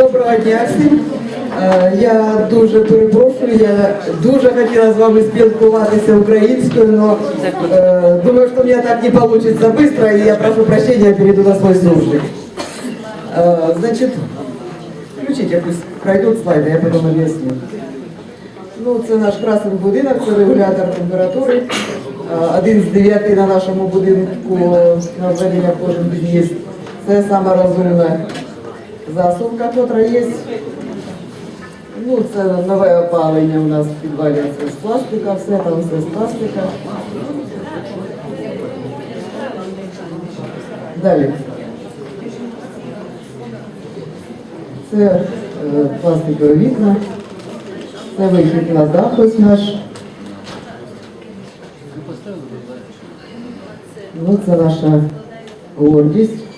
Доброго дня всім. Е, Я дуже перепрошую, я дуже хотіла з вами спілкуватися українською, але думаю, що у мене так не вийде швидко, і я прошу прощения, я перейду на свой суржик. Е, Значить, включите, пусть пройдуть слайди, я потім об'ясню. Ну, це наш красний будинок, це регулятор температури. Е, Один з дев'яти на нашому будинку на введення кожен під'їзд. Це саме розумна засувка, яка є. Ну, це нове опалення у нас в підвалі, це з пластика, все там все з пластика. Далі. Це е, пластикові вікна. Це вихід на дах ось наш. Ну, це наша гордість.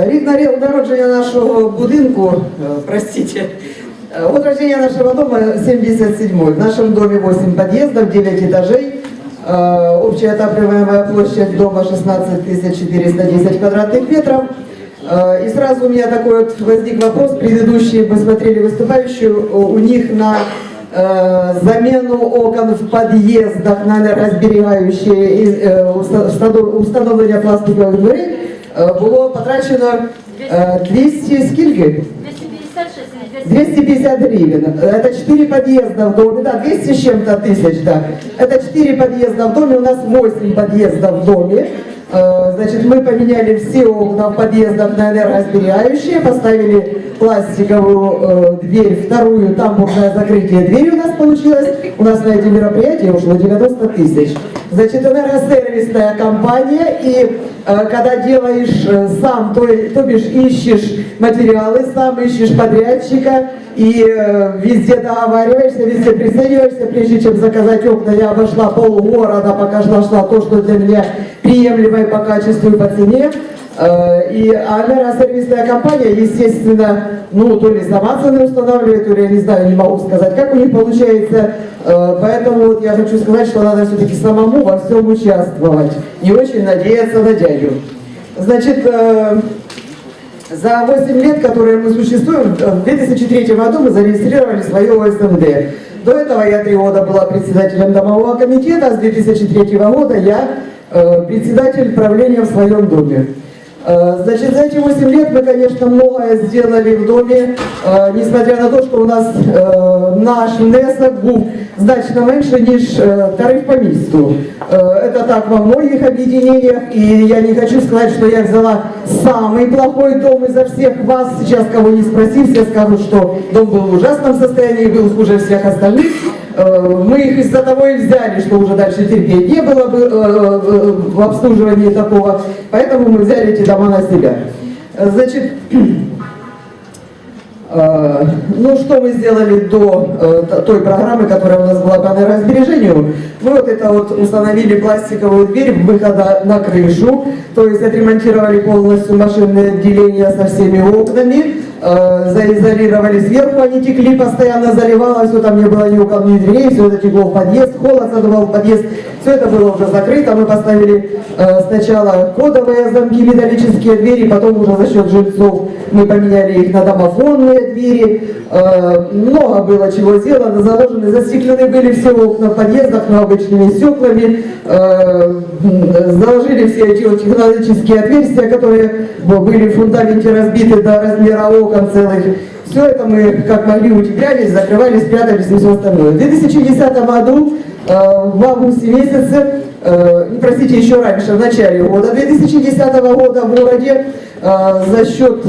Рік наре- народження нашого будинку, простите, э, год рождения нашего дома 77 В нашем доме 8 подъездов, 9 этажей. Э, Общая отапливаемая площадь дома 16 410 квадратных метров. Э, И сразу у меня такой вот возник вопрос. Предыдущие мы смотрели выступающую, у них на э, замену окон в подъездах на энергосберегающие и, э, уста- установ- установлення пластикових дверей э, було потрачено э, 200 скільки? 256 или 200. 250 гривен. Это 4 подъезда в доме, да, 200 с чем-то тысяч, да. Это 4 подъезда в доме, у нас 8 подъездов в доме. Значит, мы поменяли все окна в подъездах на энергосберегающие, поставили пластиковую э, дверь, вторую тамбурное закрытие двери у нас получилось. У нас на эти мероприятия ушло 90 тысяч. Значит, энергосервисная компания, и э, когда делаешь э, сам, то, то бишь ищешь материалы, сам ищешь подрядчика, и э, везде договариваешься, везде присоединяешься, прежде чем заказать окна, я обошла полгорода, пока нашла то, что для меня приемлемое по качеству и по цене. Э, И а сервисная компания, естественно, ну, то ли сама цены устанавливает, то ли, я не знаю, не могу сказать, как у них получается. Э, Поэтому вот я хочу сказать, что надо все-таки самому во всем участвовать, не очень надеяться на дядю. Значит, э, за 8 лет, которые мы существуем, в 2003 году мы зарегистрировали свое ОСМД. До этого я три года была председателем домового комитета, а с 2003 года я председатель правления в своем доме. Э, Значит, за эти 8 лет мы, конечно, многое сделали в доме, э, несмотря на то, что у нас э, наш внесок був значно менше, ніж тариф по місту. Это так во многих объединениях, и я не хочу сказать, что я взяла самый плохой дом изо всех вас. Сейчас кого не спроси, все скажут, что дом был в ужасном состоянии, был хуже всех остальных. Э, Мы их из-за того и взяли, что уже дальше терпеть не было бы э, в обслуживании такого, поэтому мы взяли эти дома на себя. Значит, Э, Ну, что мы сделали до той программы, которая у нас была по энергосбережению? Мы вот это вот установили пластиковую дверь выхода на крышу, то есть отремонтировали полностью машинное отделение со всеми окнами, заизолировали сверху, они текли, постоянно заливало, все там не было ни окон, ни дверей, все это текло в подъезд, холод задувал в подъезд, все это было уже закрыто, мы поставили э, сначала кодовые замки, металлические двери, потом уже за счет жильцов мы поменяли их на домофонные двери, Э, много было чего сделано, заложены, застеклены были все окна в подъездах на обычными стеклами, Э, заложили все эти технологические отверстия, которые были в фундаменте разбиты до размера окон целых. Все это мы как могли утеплялись, закрывали, спрятались и все остальное. В 2010 году, э, в августе месяце, э, простите, еще раньше, в начале года 2010 года в городе э, за счет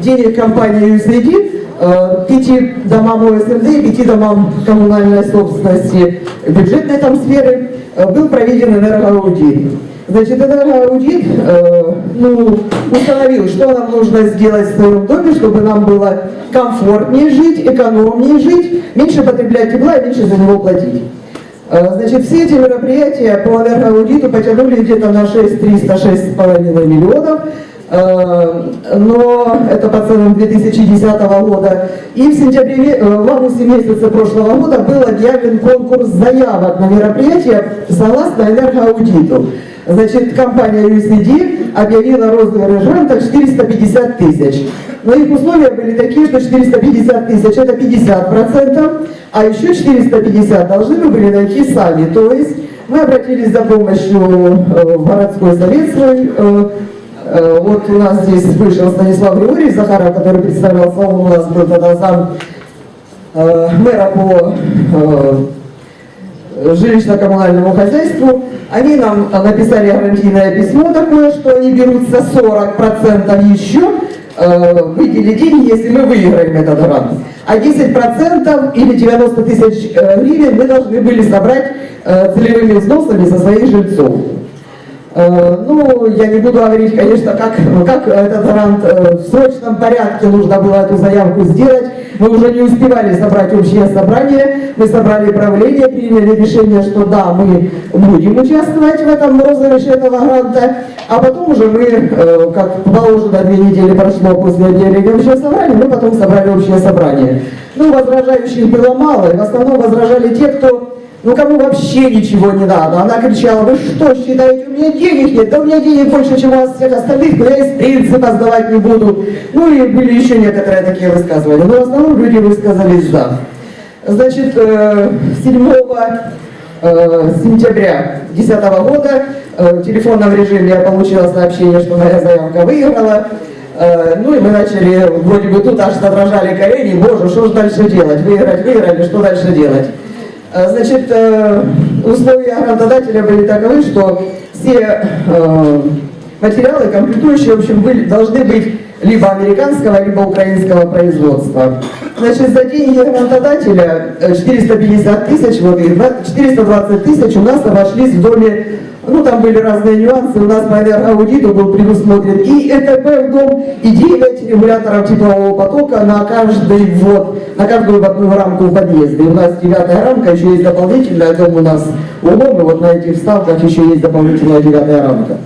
денег компании USAID пяти домам ОСМД и пяти домам коммунальной собственности бюджетной там сферы был проведен энергоаудит. Значит, энергоаудит э, ну, установил, что нам нужно сделать в своем доме, чтобы нам было комфортнее жить, экономнее жить, меньше потреблять тепла и меньше за него платить. Э, Значит, все эти мероприятия по энергоаудиту потянули где-то на 6 300 6,5 миллионов. Э, но это по ценам 2010 года. И в сентябре, э, в августе месяце прошлого года был объявлен конкурс заявок на мероприятия согласно энергоаудиту. Значит, компания USD объявила розовый гранта 450 тысяч. Но их условия были такие, что 450 тысяч это 50%, а еще 450 должны мы были найти сами. То есть мы обратились за помощью э, в городской совет свой, э, Э, Вот у нас здесь вышел Станислав Григорьевич Захаров, который представлялся, он у нас был тогда зам э, мэра по жилищно-коммунальному хозяйству. Они нам написали гарантийное письмо такое, что они берут за 40% еще, э, выделили деньги, если мы выиграем этот грант. А 10% или 90 тысяч э, гривен мы должны были собрать э, целевыми взносами со своих жильцов. Э, Ну, я не буду говорить, конечно, как, как этот грант э, в срочном порядке нужно было эту заявку сделать. Мы уже не успевали собрать общее собрание. Мы собрали правление, приняли решение, что да, мы будем участвовать в этом розыгрыше этого гранта. А потом уже мы, э, как положено, две недели прошло после объявления общего собрания, мы потом собрали общее собрание. Ну, возражающих было мало, в основном возражали те, кто ну кому вообще ничего не надо. Она кричала, вы что считаете, у меня денег нет? Да у меня денег больше, чем у вас всех остальных, но я из принципа сдавать не буду. Ну и были еще некоторые такие высказывания. Но в основном люди высказались за. Значит, э, 7 э, сентября 2010 года э, в телефонном режиме я получила сообщение, что моя заявка выиграла. Э, Ну и мы начали, вроде бы тут аж задрожали колени, боже, что же дальше делать? Выиграть, выиграли, что дальше делать? Э, Значит, э, условия грантодателя были таковы, что все э, материалы, комплектующие, в общем, были, должны быть либо американского, либо украинского производства. Значит, за деньги грантодателя э, 450 тысяч, вот да, 420 тысяч у нас обошлись в доме, ну там были разные нюансы, у нас по энергоаудиту был предусмотрен и ЭТП в дом, и 9 регуляторов теплового потока на каждый ввод, на каждую вводную рамку в подъезде. У нас девятая рамка, еще есть дополнительная, дом у нас углом, и вот на этих вставках еще есть дополнительная девятая рамка.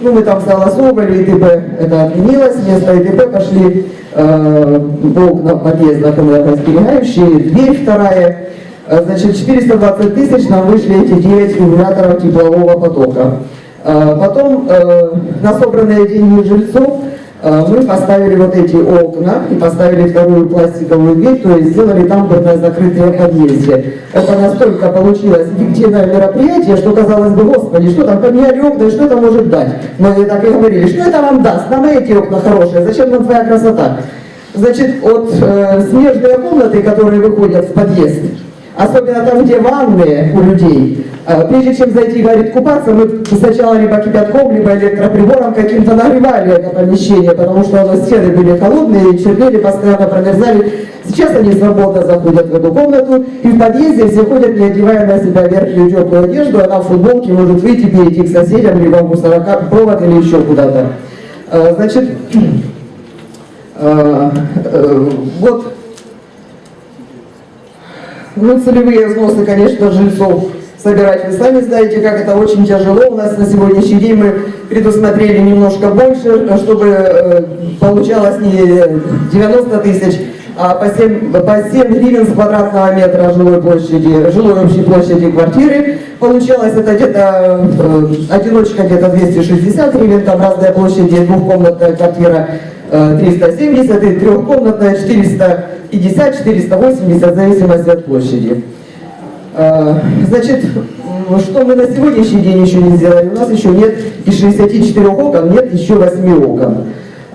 Ну, мы там согласовывали, ИТБ это отменилось, вместо ИТБ пошли э, окна подъезда энергосберегающие, дверь вторая. Э, Значит, 420 тысяч нам вышли эти 9 регуляторов теплового потока. Э, Потом э, на собранные деньги жильцов мы поставили вот эти окна и поставили вторую пластиковую дверь, то есть сделали тамбурное закрытие в подъезде. Это настолько получилось эффективное мероприятие, что казалось бы, господи, что там поменяли окна, и что это может дать? Мы так и говорили, что это вам даст? Нам эти окна хорошие, зачем нам твоя красота? Значит, от э, смежные комнаты, которые выходят в подъезд, Особенно там, где ванные у людей. Э, Прежде чем зайти, говорит, купаться, мы сначала либо кипятком, либо электроприбором каким-то нагревали это помещение, потому что нас стены были холодные, чернели, постоянно промерзали. Сейчас они свободно заходят в эту комнату, и в подъезде все ходят, не одевая на себя верхнюю теплую одежду, она в футболке может выйти, перейти к соседям, либо в мусоропровод или еще куда-то. Э, Значит, э, э, вот ну, целевые взносы, конечно, жильцов собирать вы сами знаете, как это очень тяжело. У нас на сегодняшний день мы предусмотрели немножко больше, чтобы э, получалось не 90 тысяч, а по 7, по 7 гривен с квадратного метра жилой площади, жилой общей площади квартиры. Получалось это где-то, э, одиночка где-то 260 гривен, там разные площади, двухкомнатная квартира 370 и трехкомнатная 450-480 в зависимости от площади. Э, Значит, что мы на сегодняшний день еще не сделали? У нас еще нет из 64 окон, нет еще 8 окон.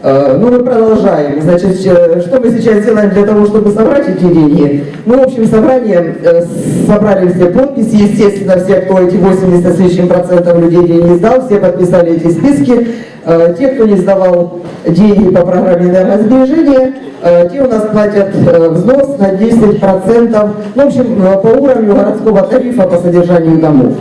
Э, Ну, мы продолжаем. Значит, э, что мы сейчас делаем для того, чтобы собрать эти деньги? Мы общим собранием э, собрали все подписи, естественно, все, кто эти 80 с лишним процентов людей деньги сдал, все подписали эти списки. Э, Те, кто не сдавал деньги по программе энергосбережения, э, те у нас платят э, взнос на 10%, ну, в общем, по уровню городского тарифа по содержанию домов.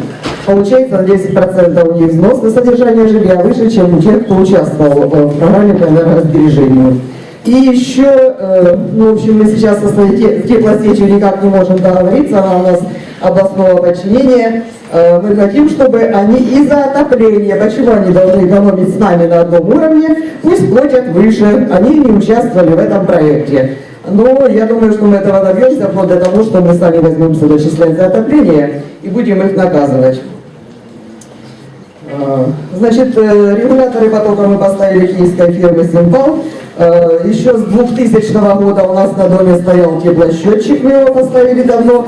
Получается, на 10% у них взнос на содержание жилья выше, чем у тех, кто участвовал в программе по энергосбережению. И еще, э, ну, в общем, мы сейчас те- теплосетью никак не можем договориться, она у нас областного подчинения. Э, Мы хотим, чтобы они и за отопление, почему они должны экономить с нами на одном уровне, пусть платят выше, они не участвовали в этом проекте. Но я думаю, что мы этого добьемся вплоть до того, что мы сами возьмемся дочислять за отопление и будем их наказывать. Э, Значит, э, регуляторы потока мы поставили киевской фирмы «Симпал». Э, Еще с 2000 года у нас на доме стоял теплосчетчик, мы его поставили давно.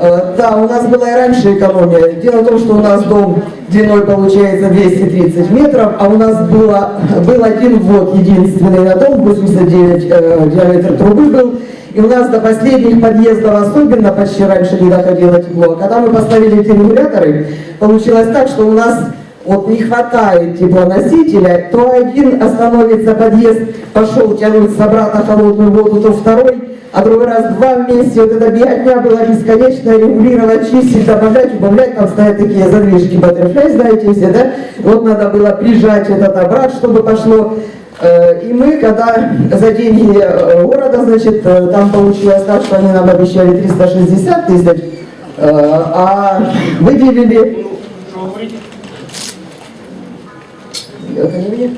Э, Да, у нас была и раньше экономия. Дело в том, что у нас дом длиной получается 230 метров, а у нас было, был один ввод единственный на дом, 89 э, диаметр трубы был. И у нас до последних подъездов особенно почти раньше не доходило тепло. А Когда мы поставили эти регуляторы, получилось так, что у нас вот не хватает теплоносителя, то один остановится подъезд, пошел тянуть с обратно холодную воду, то второй, а другой раз два вместе. Вот эта беготня была бесконечная, регулировать, чистить, добавлять, убавлять. Там стоят такие задвижки Butterfly, знаете все, да? Вот надо было прижать этот обрат, чтобы пошло. Э, И мы, когда за деньги э, города, значит, э, там получилось так, что они нам обещали 360 тысяч, а выделили это.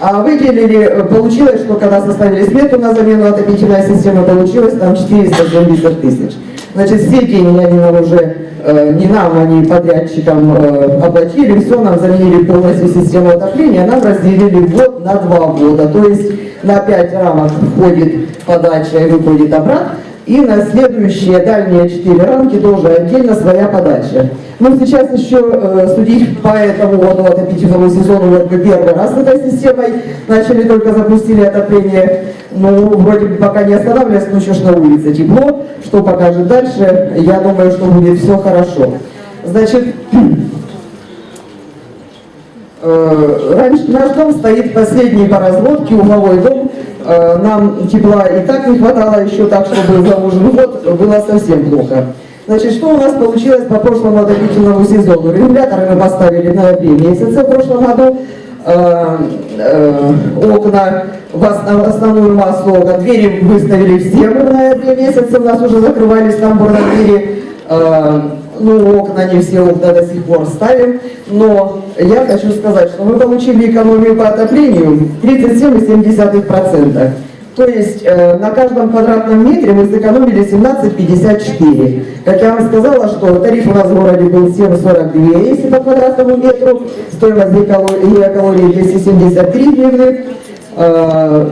А выделили, э, получилось, что когда составили смету на замену отопительной системы, получилось там 470 тысяч. Значит, все деньги они нам уже, э, не нам, они подрядчикам э, оплатили, все, нам заменили полностью систему отопления, нам разделили год на два года. То есть на 5 рамок входит подача и выходит обрат, и на следующие дальние 4 рамки тоже отдельно своя подача. Ну, сейчас еще э, судить по этому году отопительному сезону, вот мы первый раз с этой системой начали, только запустили отопление. Ну, вроде бы пока не останавливаясь, но еще ж на улице тепло. Что покажет дальше, я думаю, что будет все хорошо. Значит, Э, Раньше наш дом стоит последний по разводке, угловой дом. Э, Нам тепла и так не хватало еще так, чтобы за ужин год было совсем плохо. Значит, что у нас получилось по прошлому отопительному сезону? Регуляторы мы поставили в ноябре месяце в прошлом году. Э, э, окна, в основ- основную массу окон, двери выставили все мы в ноябре у нас уже закрывались тамбурные двери. Э, ну, окна, не все окна до сих пор ставим, но я хочу сказать, что мы получили экономию по отоплению 37,7%. То есть э, на каждом квадратном метре мы сэкономили 17,54. Как я вам сказала, что тариф у нас в городе был 7,42, если по квадратному метру, стоимость гигакалории 273 гривны. Э,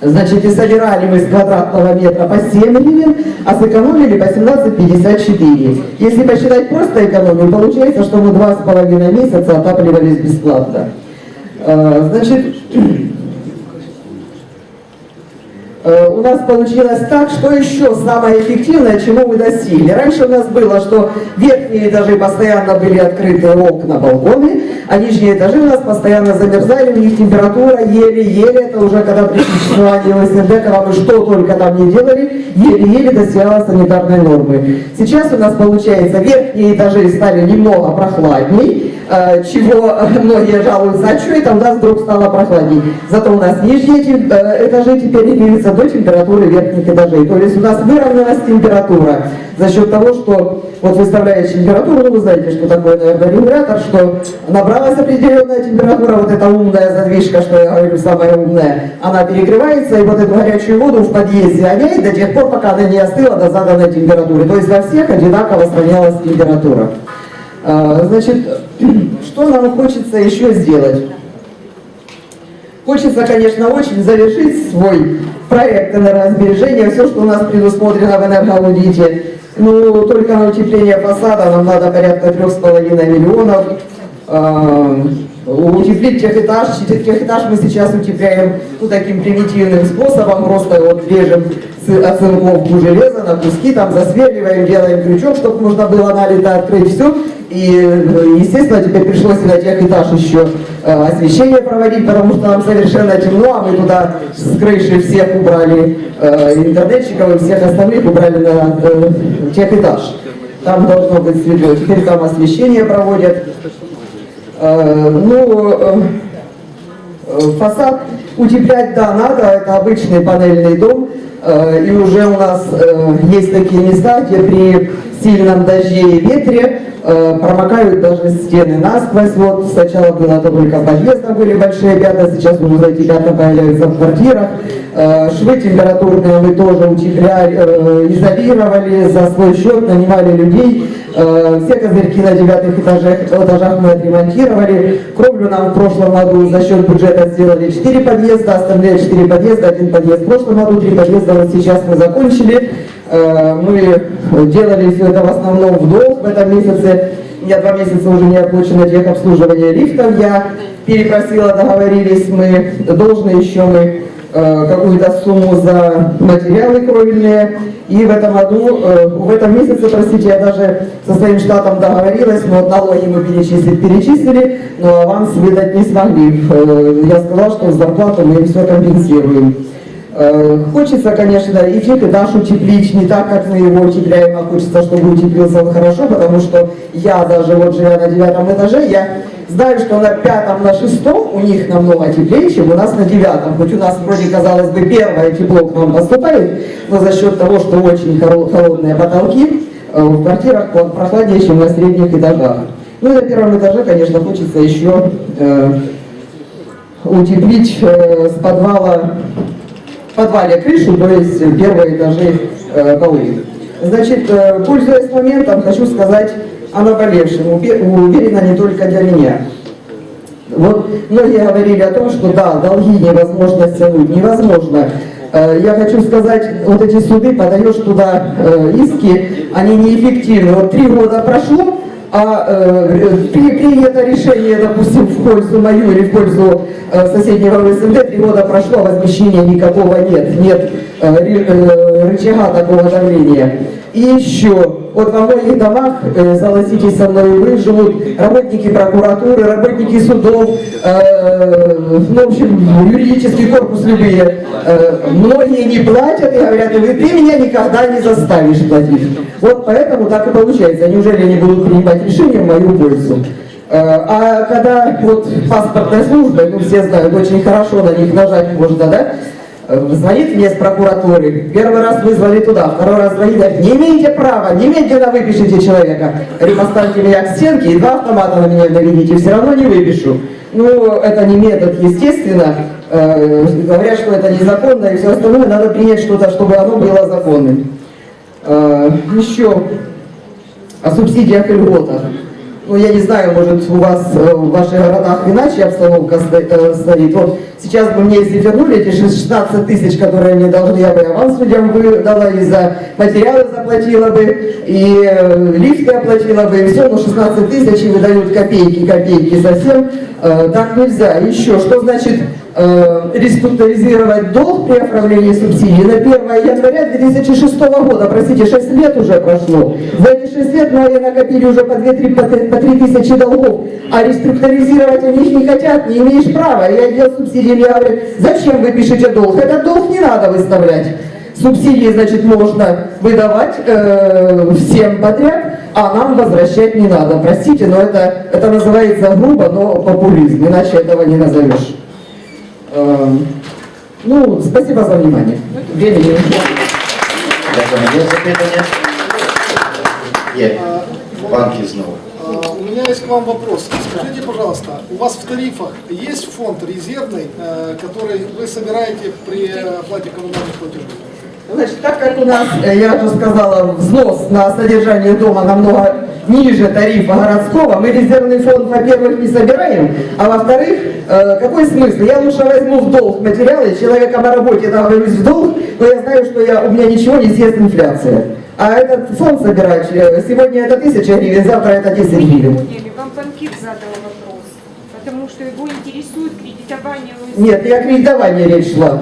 Значит, и собирали мы с квадратного метра по 7 гривен, а сэкономили по 17,54. Если посчитать просто экономию, получается, что мы два с половиной месяца отапливались бесплатно. Э, Значит, у нас получилось так, что еще самое эффективное, чему мы достигли. Раньше у нас было, что верхние этажи постоянно были открыты окна, балконы, а нижние этажи у нас постоянно замерзали, у них температура еле-еле, это уже когда при существовании СНД, когда мы что только там не делали, еле-еле достигала санитарной нормы. Сейчас у нас получается, верхние этажи стали немного прохладней, э, чего многие жалуются, а что это у нас вдруг стало прохладней. Зато у нас нижние э, этажи теперь регулируются до температуры верхних этажей. То есть у нас выровнялась температура за счет того, что вот выставляешь температуру, ну вы знаете, что такое, наверное, регулятор, что набралась определенная температура, вот эта умная задвижка, что я говорю, самая умная, она перегревается, и вот эту горячую воду в подъезде гоняет до тех пор, пока она не остыла до заданной температуры. То есть во всех одинаково сравнялась температура. А, Значит, что нам хочется еще сделать? Хочется, конечно, очень завершить свой проект энергосбережения, все, что у нас предусмотрено в энергоаудите. Ну, только на утепление фасада нам надо порядка трех с половиной миллионов. А, Утеплить техэтаж, Тех- техэтаж мы сейчас утепляем ну, таким примитивным способом, просто вот режем оцинковку железа на куски, там засверливаем, делаем крючок, чтобы можно было налито открыть все. И, э, естественно, теперь пришлось на техэтаж еще э, освещение проводить, потому что нам совершенно темно, а мы туда с крыши всех убрали, э, интернетчиков и всех остальных убрали на э, техэтаж. Там должно быть светло. Теперь там освещение проводят. Ну, фасад утеплять, да, надо, это обычный панельный дом, э, и уже у нас э, есть такие места, где при сильном дожде и ветре э, промокают даже стены насквозь. Вот сначала было только в были большие пятна, сейчас уже эти пятна появляются в квартирах. Э, Швы температурные мы тоже утепляли, э, изолировали за свой счет, нанимали людей. Э, Все козырьки на девятых этажах, этажах мы отремонтировали. Кровлю нам в прошлом году за счет бюджета сделали 4 подъезда, остальные 4 подъезда, один подъезд в прошлом году, 3 подъезда вот сейчас мы закончили. Э, Мы делали все это в основном в долг в этом месяце. У меня два месяца уже не оплачено техобслуживание лифтов. Я перепросила, договорились мы, должны еще мы какую-то сумму за материалы кровельные. И в этом году, э, в этом месяце, простите, я даже со своим штатом договорилась, но налоги мы перечислить перечислили, но аванс выдать не смогли. Э, Я сказала, что зарплату мы им все компенсируем. Э, Хочется, конечно, и Фиг, и Дашу утеплить не так, как мы его утепляем, а хочется, чтобы утеплился он хорошо, потому что я даже вот живя на девятом этаже, я знаю, что на пятом, на шестом у них намного теплее, чем у нас на девятом. Хоть у нас вроде, казалось бы, первое тепло к нам поступает, но за счет того, что очень холодные потолки, э, в квартирах прохладнее, чем на средних этажах. Ну и на первом этаже, конечно, хочется еще э, утеплить э, с подвала в подвале крышу, то есть первые этажи э, полы. Значит, э, пользуясь моментом, хочу сказать о наболевшем, уверена не только для меня. Вот многие говорили о том, что да, долги невозможно стянуть, невозможно. Э, Я хочу сказать, вот эти суды, подаешь туда э, иски, они неэффективны. Вот три года прошло, а э, при- принято решение, допустим, в пользу мою или в пользу э, соседнего ВСМД, три года прошло, возмещения никакого нет, нет э, э, рычага такого давления. И еще, вот во многих домах, согласитесь со мной, вы живут работники прокуратуры, работники судов, э, ну, в общем, юридический корпус любые. Э, многие не платят и говорят, «Вы- ты меня никогда не заставишь платить. Вот поэтому так и получается. Неужели они будут принимать решения в мою пользу? А когда вот паспортная служба, ну все знают, очень хорошо на них нажать можно, да? Э, Звонит мне с прокуратуры, первый раз вызвали туда, второй раз звонит, говорит, не имеете права, немедленно выпишите человека. Говорю, поставьте меня к стенке и два автомата на меня наведите, все равно не выпишу. Ну, это не метод, естественно. Э, Говорят, что это незаконно и все остальное, надо принять что-то, чтобы оно было законным. Э, Еще о субсидиях и льготах. Ну, я не знаю, может, у вас э, в ваших городах иначе обстановка э, стоит. Вот сейчас бы мне, если вернули эти 16 тысяч, которые мне должны, я бы аванс людям выдала, и за материалы заплатила бы, и э, лифты оплатила бы, и все, но 16 тысяч и выдают копейки, копейки совсем. Так нельзя. Еще, что значит э, реструктуризировать долг при оформлении субсидий на 1 января 2006 года, простите, 6 лет уже прошло. За эти 6 лет многие накопили уже по 2-3 по 3 по 3 тысячи долгов, а реструктуризировать они их не хотят, не имеешь права. Я отдел субсидий мне говорит, зачем вы пишете долг? Этот долг не надо выставлять. Субсидии, значит, можно выдавать э, всем подряд, а нам возвращать не надо. Простите, но это, это называется грубо, но популизм, иначе этого не назовешь. Э, ну, спасибо за внимание. Времени не Дякую. Є запитання? Є. Банки знову. А, У меня есть к вам вопрос. Скажите, пожалуйста, у вас в тарифах есть фонд резервный, э, который вы собираете при оплате коммунальных платежей? Значит, так как у нас, э, я уже сказала, взнос на содержание дома намного ниже тарифа городского, мы резервный фонд, во-первых, не собираем, а во-вторых, э, какой смысл? Я лучше возьму в долг материалы, человека на работе договорюсь в долг, но я знаю, что я, у меня ничего не съест инфляция. А этот фонд собирать, э, сегодня это тысяча гривен, завтра это 10 Мы не гривен. вам банкир задал вопрос, потому что его интересует кредитование. Нет, не о кредитовании речь шла.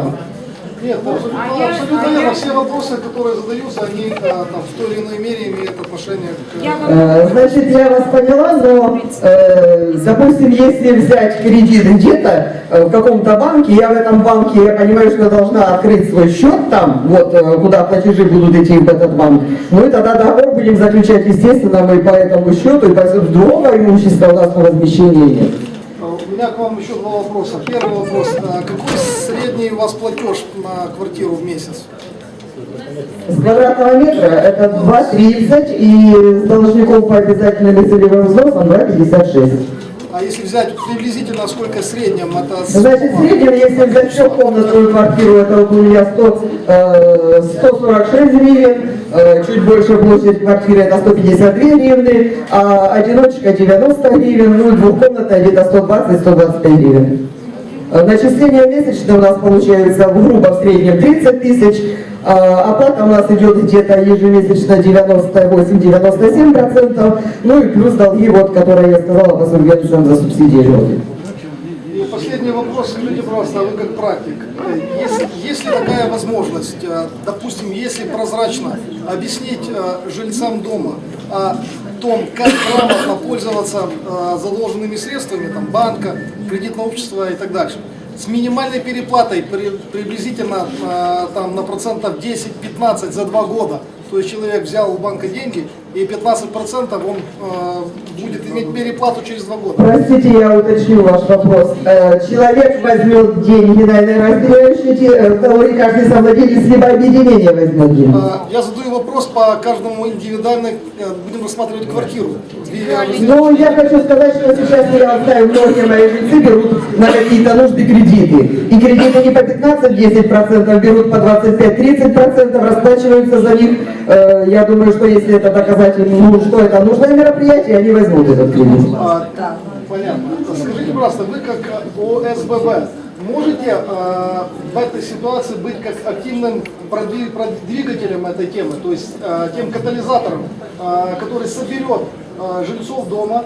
Нет, абсолютно, А абсолютно а я- верно. Все вопросы, которые задаются, они э, там, в той или иной мере имеют отношение к... Я Э, Значит, я вас поняла, но, э, допустим, если взять кредит где-то, в каком-то банке, я в этом банке, я понимаю, что я должна открыть свой счет там, вот, куда платежи будут идти в этот банк, ну и тогда договор будем заключать, естественно, мы по этому счету, и по другого имущества у нас по возмещению нет. У меня к вам еще два вопроса. Первый вопрос. А Какой средний у вас платеж на квартиру в месяц? С квадратного метра это 2,30 и с должников по обязательным и целевым взносам 2,56. А если взять приблизительно, сколько в среднем, это... Значит, в если взять трехкомнатную квартиру, это вот у меня 100, э, 146 гривен, э, чуть больше площадь квартиры это 152 гривны, а одиночка 90 гривен, ну двухкомнатная где-то 120-125 гривен. Начисление месячное у нас получается грубо в среднем 30 тысяч, а оплата у нас идет где-то ежемесячно 98-97%, ну и плюс долги, вот, которые я сказала, по субвенциям за субсидии последний вопрос, скажите, пожалуйста, а вы как практик, если, есть ли такая возможность, э, допустим, если прозрачно объяснить жильцам дома том, как грамотно пользоваться э, заложенными средствами, там, банка, кредитного общества и так дальше, с минимальной переплатой при- приблизительно э, там, на процентов 10-15 за два года, то есть человек взял у банка деньги, и 15% он э, будет иметь переплату через два года. Простите, я уточню ваш вопрос. Э, Человек возьмет деньги, наверное, разделяющие те- э, калории каждый совладелец, либо объединение возьмет деньги. А, Я задаю вопрос по каждому индивидуально, э, будем рассматривать квартиру. Ну, я хочу сказать, что сейчас я знаю, многие мои жильцы берут на какие-то нужды кредиты. И кредиты не по 15-10% берут по 25-30%, расплачиваются за них. Э, Я думаю, что если это доказательно, ну, что это нужное мероприятие, они возьмут этот кредит. А, Понятно. Скажите, пожалуйста, вы как э, ОСББ можете э, в этой ситуации быть как активным продви- продвигателем этой темы, то есть э, тем катализатором, э, который соберет э, жильцов дома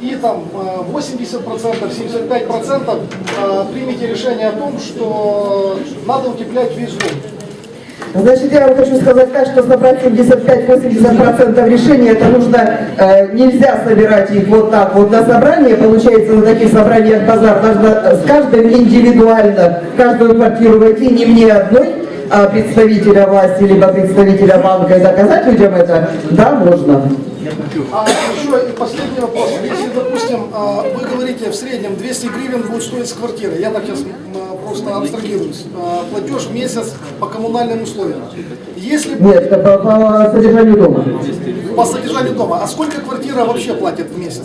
и там э, 80%, 75% э, примите решение о том, что надо утеплять весь дом. Значит, я вам хочу сказать так, что собрать 75-80% решений, это нужно, э, нельзя собирать их вот так вот на собрание, получается на таких собраниях базар, нужно с каждым индивидуально, каждую квартиру войти, не мне одной, а представителя власти, либо представителя банка и доказать людям это, да, можно. А еще и последний вопрос. Если, вы говорите в среднем 200 гривен будет стоить квартира, я так сейчас просто абстрагируюсь, А, платеж в месяц по коммунальным условиям. Если Нет, это по, по содержанию дома. по содержанию дома, а сколько квартира вообще платит в месяц?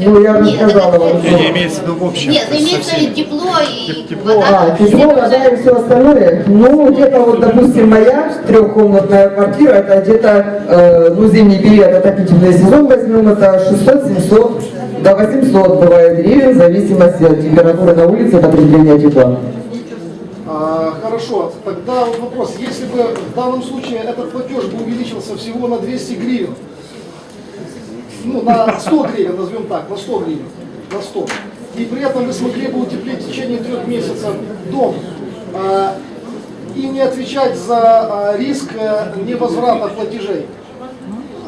Ну, я уже Нет, сказала это- вам. Не имеется в виду в общем. Нет, имеется в виду тепло и вода. А, тепло, вода и все остальное. Ну, где-то вот, допустим, моя трехкомнатная квартира, это где-то, э, ну, зимний период, отопительный сезон возьмем, это 600-700 до 800 бывает гривен, в зависимости от температуры на улице, потребления тепла. А, хорошо, тогда вот вопрос. Если бы в данном случае этот платеж бы увеличился всего на 200 гривен, ну, на 100 гривен, назовем так, на 100 гривен, на 100, и при этом вы смогли бы утеплить в течение трех месяцев дом, а, и не отвечать за а, риск а, невозврата платежей.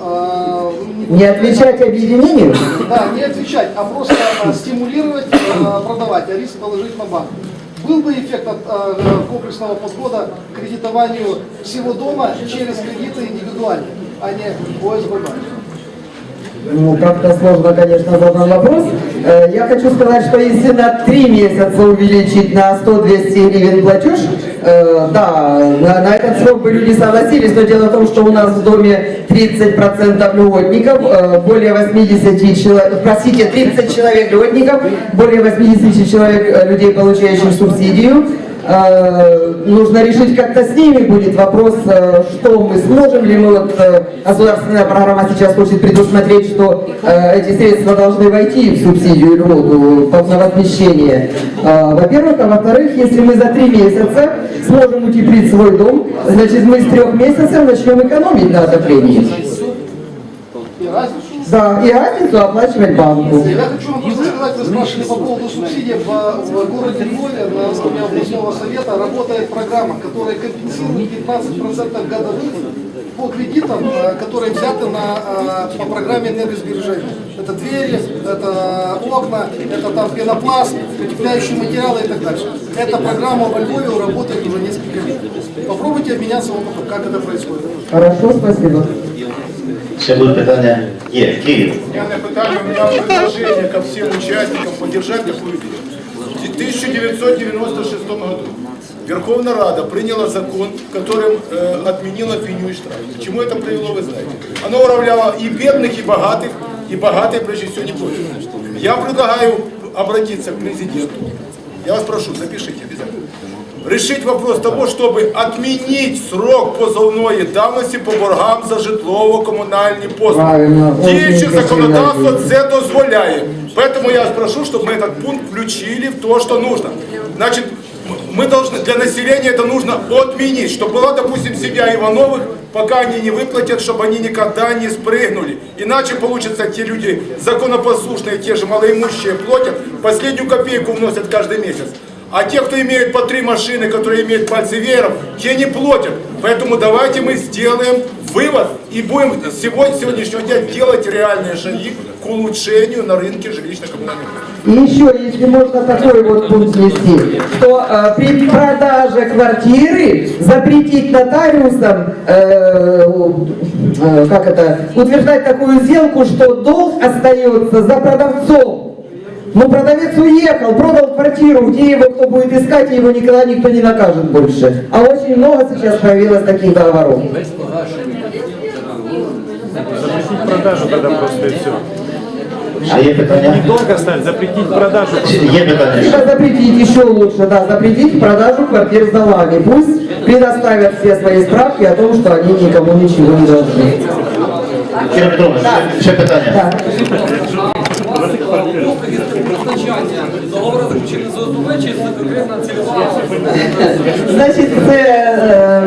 А, Не отвечать объединению? да, не отвечать, а просто стимулировать а, продавать, а риск положить на банк. Был бы эффект от комплексного подхода к кредитованию всего дома через кредиты индивидуальные, а не ОСББ. Ну, как-то сложно, конечно, задан вопрос. Э, Я хочу сказать, что если на три месяца увеличить на 100-200 гривен платеж, э, да, на, на этот срок бы люди согласились, но дело в том, что у нас в доме 30% льготников, э, более 80 человек, простите, 30 человек льготников, более 80 человек э, людей, получающих субсидию. Э, нужно решить как-то с ними будет вопрос, э, что мы сможем ли мы, вот э, государственная программа сейчас хочет предусмотреть, что эти средства должны войти в субсидию или по- на возмещение. Во-первых, а во-вторых, если мы за три месяца сможем утеплить свой дом, значит мы с трех месяцев начнем экономить на отоплении. Да, и разницу оплачивать банку. Я хочу сказать, вы спрашивали по поводу субсидий. В, в городе Львове на уровне областного совета работает программа, которая компенсирует 15% годовых по кредитам, э, которые взяты на, э, по программе энергосбережения. Это двери, это окна, это там пенопласт, утепляющие материалы и так дальше. Эта программа во Львове работает уже несколько лет. Попробуйте обменяться опытом, как это происходит. Хорошо, спасибо. Ще будуть питання? Є. Київ. У меня питание, у меня предложение ко всем участникам поддержать такую идею. В 1996 году Верховная Рада приняла закон, которым э, отменила пеню и штраф. К чему это привело, вы знаете. Оно уравняло и бедных, и богатых, и богатые прежде всего не платят. Я предлагаю обратиться к президенту. Я вас прошу, запишите обязательно. Решить вопрос того, чтобы отменить срок позовної давності по боргам за житлово-комунальні послуги. Правильно. Діюче Очень законодавство красиво. це дозволяє. Поэтому я вас прошу, чтобы мы этот пункт включили в то, что нужно. Значит, м- мы должны, для населения это нужно отменить, чтобы была, допустим, семья Ивановых, пока они не выплатят, чтобы они никогда не спрыгнули. Иначе получится, те люди законопослушные, те же малоимущие платят, последнюю копейку вносят каждый месяц. А те, кто имеет по три машины, которые имеют пальцы веером, те не платят. Поэтому давайте мы сделаем вывод и будем сегодня, сегодняшнего дня делать реальные шаги к улучшению на рынке жилищно-коммунальных. И еще, если можно такой вот пункт внести, что э, при продаже квартиры запретить нотариусам, э, э, как это, утверждать такую сделку, что долг остается за продавцом. Ну, продавец уехал, продал квартиру, где его кто будет искать, и его никогда никто не накажет больше. А очень много сейчас появилось таких договоров. продажу тогда просто и все. Ще є питання? Долго стать, запретить продажу. Є питання? Либо запретить еще лучше, да, запретить продажу квартир с долгами. Пусть предоставят все свои справки о том, что они никому ничего не должны. Кіра Петровна, ще- ще питання? Да. З Чи це Значит, э,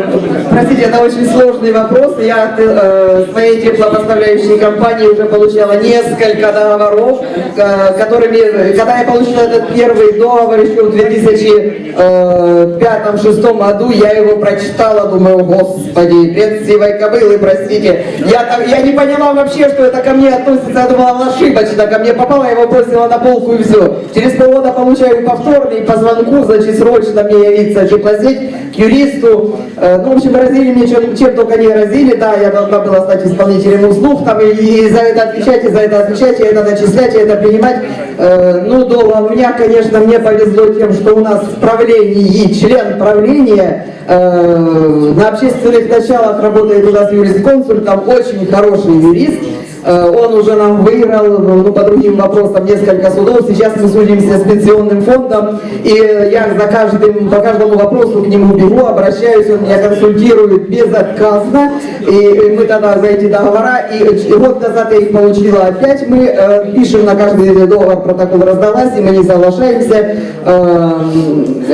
простите, это очень сложный вопрос. Я от э, своей теплопоставляющей компании уже получала несколько договоров, э, которыми, когда я получила этот первый договор еще в 2005-2006 году, я его прочитала, думаю, господи, бред кобылы, простите. Я, там- я не поняла вообще, что это ко мне относится, я думала, ошибочно ко мне попала, я его бросила на полку и все. Через полгода получаю повторный по звонку, значит, срочно мне явиться теплосеть к юристу. Э, Ну, в общем, разили мне чем, чем только не разили, да, я должна была стать исполнителем услуг, там, и, и за это отвечать, и за это отвечать, и это начислять, и это принимать. Э, Ну, долго. У меня, конечно, мне повезло тем, что у нас в правлении, член правления, э, на общественных началах работает у нас юрист-консультом, очень хороший юрист. Э, Он уже нам выиграл ну, по другим вопросам несколько судов. Сейчас мы судимся с пенсионным фондом. И я за каждым, по каждому вопросу к нему бегу, обращаюсь, он меня консультирует безотказно. И мы тогда за эти договора, и год назад я их получила опять. Мы э, пишем на каждый договор, протокол раздалась, и мы не соглашаемся. Э,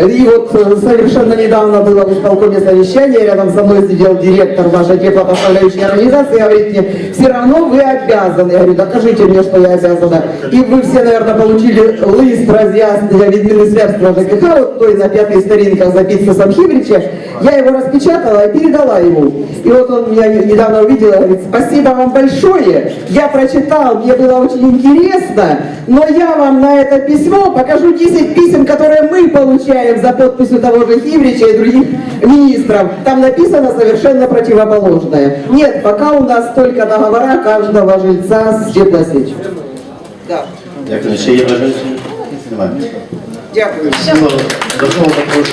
И вот э, совершенно недавно было в исполкоме совещание, рядом со мной сидел директор вашей теплопоставляющей организации, говорит мне, все равно вы обязаны. Я говорю, докажите мне, что я обязана. И вы все, наверное, получили лист разъяснения від Міністерства ЖКХ, вот той на пятой сторінках записка Самхибрича. Я его распечатала и передала ему. И вот он меня недавно увидел и говорит, спасибо вам большое, я прочитал, мне было очень интересно, но я вам на это письмо покажу 10 писем, которые мы получаем за подписью того же Хиврича и других министров. Там написано совершенно противоположное. Нет, пока у нас только договора каждого жильца с теплосетью. Да. Дякую. Ще є бажаючі? Немає. Дякую. До слова запрошую.